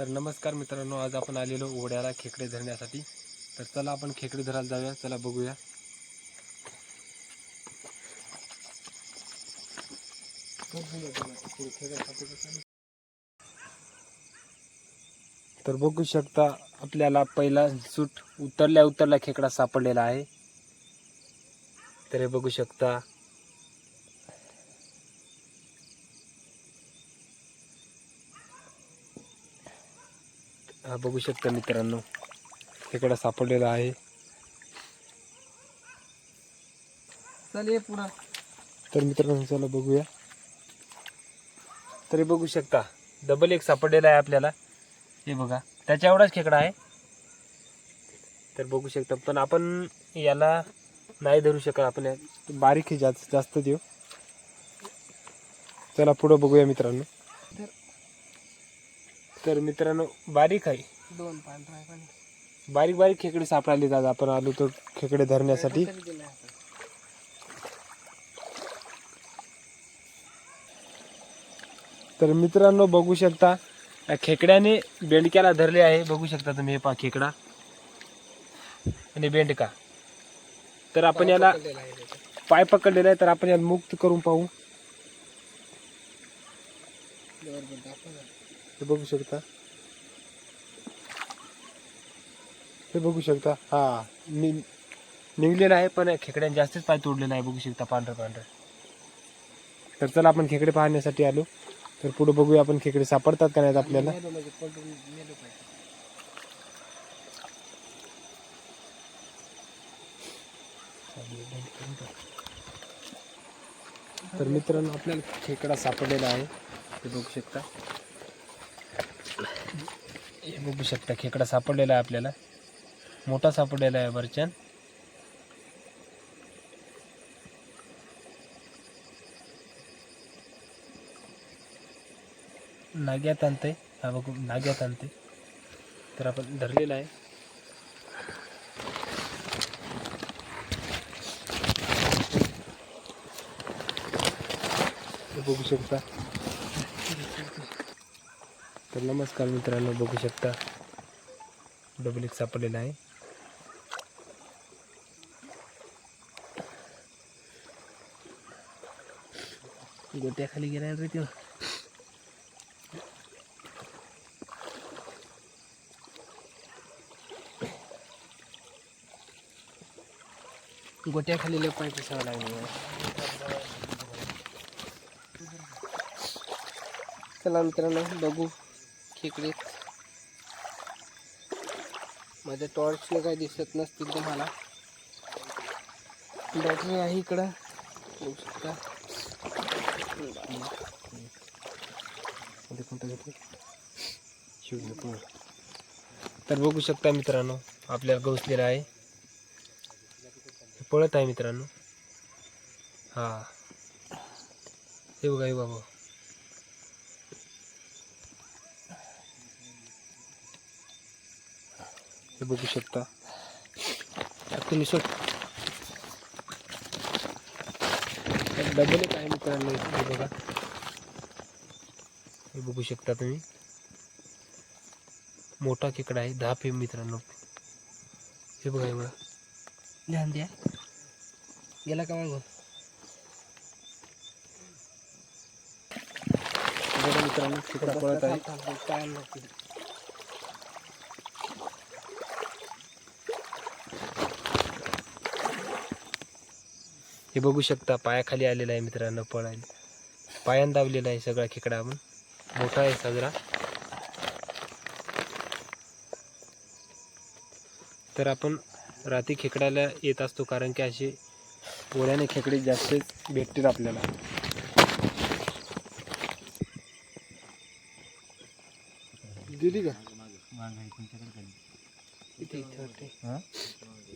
तर नमस्कार मित्रांनो आज आपण आलेलो ओढ्याला खेकडे धरण्यासाठी. तर चला आपण खेकडे धरायला जाऊया चला बघूया. तर बघू शकता आपल्याला पहिला सूट उतरल्या उतरल्या खेकडा सापडलेला आहे. तर हे बघू शकता. हा बघू शकता मित्रांनो. खेकडा सापडलेला आहे. चल ये पुढं. तर मित्रांनो चला बघूया. तरी बघू शकता. डबल एक सापडलेला आहे आपल्याला. हे बघा. त्याच्या एवढाच खेकडा आहे. तर बघू शकता. पण आपण याला नाही धरू शकत. आपण बारीक जास्त जास्त देऊ. चला पुढं बघूया मित्रांनो. तर मित्रांनो बारीक आहे. दोन पांढरा आहे पण. बारीक बारीक खेकडे सापडायले जात आपण आलो तर खेकडे धरण्यासाठी. तरी. तर मित्रांनो बघू शकता खेकड्याने बेंडक्याला धरले आहे. बघू शकता तुम्ही हे पा खेकडा. आणि बेंडका. तर आपण याला. पाय पकडलेला आहे. तर आपण याला मुक्त करून पाहू. हे बघू शकता. हे बघू शकता. हा नि निघलेला आहे पण खेकड्याने जास्तच पाय तोडलेला आहे. बघू शकता पांढरं पांढरं. तर चला आपण खेकडे पाहण्यासाठी आलो. तर पुढे बघूया आपण खेकडे सापडतात का नाहीत आपल्याला. तर मित्रांनो आपल्याला खेकडा सापडलेला आहे. ते बघू शकता. हे बघू शकता खेकडा सापडलेला आहे आपल्याला. मोठा सापडलेला आहे वरच्यान नाग्यात आणते हा बघू नाग्यात आणते तर आपण धरलेला आहे. हे बघू शकता. तर नमस्कार मित्रांनो बघू शकता. डबल एक सापडलेला आहे. गोट्याखाली गेला रे त्यो गोट्याखाली लोक पाय पिसावं लागले. चला मित्रांनो बघू. खेकडे माझ्या टॉर्चने काही दिसत नसतील तुम्हाला बॅटरी आहे इकडं. बघू शकता. तर बघू शकता मित्रांनो आपल्याला गवसलेला आहे. पळत आहे मित्रांनो. हा. हे बघा हे बाबा हे बघू शकता. तुम्ही सोड डबल एक आहे मित्रांनो हे बघा. हे बघू शकता तुम्ही. मोठा खेकडा आहे दहा फेम मित्रांनो. हे बघा हे ध्यान द्या. गेला का मागून? हे बघा मित्रांनो खेकडा पळत आहे. हे बघू शकता पायाखाली आलेला आहे मित्रांनो पळायला. पायान दाबलेला आहे सगळा खेकडा आपण मोठा आहे सगळा तर आपण रात्री खेकड्याला येत असतो कारण की असे ओढ्याने खेकडे जास्त भेटतील आपल्याला. दिली का?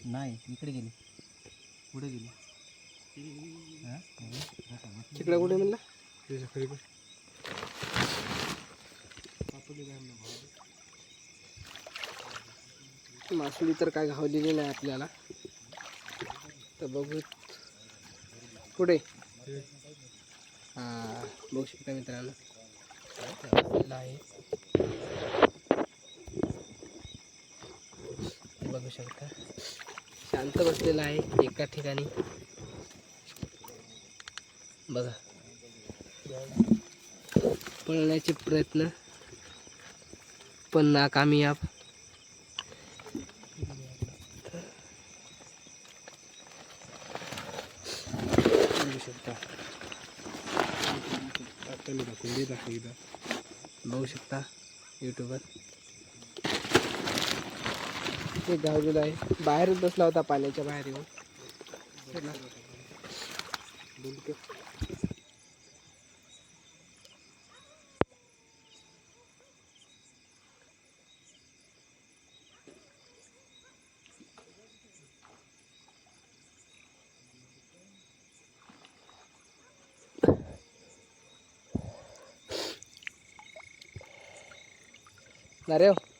नाही इकडे गेली. पुढे गेली. तिकडे कुठे म्हणला? मासुली तर काय घावलेली नाही आपल्याला. तर बघू कुठे? हां बघू शकता मित्रांनो. आहे बघू शकता. शांत बसलेला आहे एका ठिकाणी. बघा. पळण्याचे प्रयत्न. पण नाकामयाब बघू शकता बघू शकता यूट्यूबर ते गावलेलं आहे. बाहेरच बसला होता पाण्याच्या बाहेर येऊन. चला. अरे हो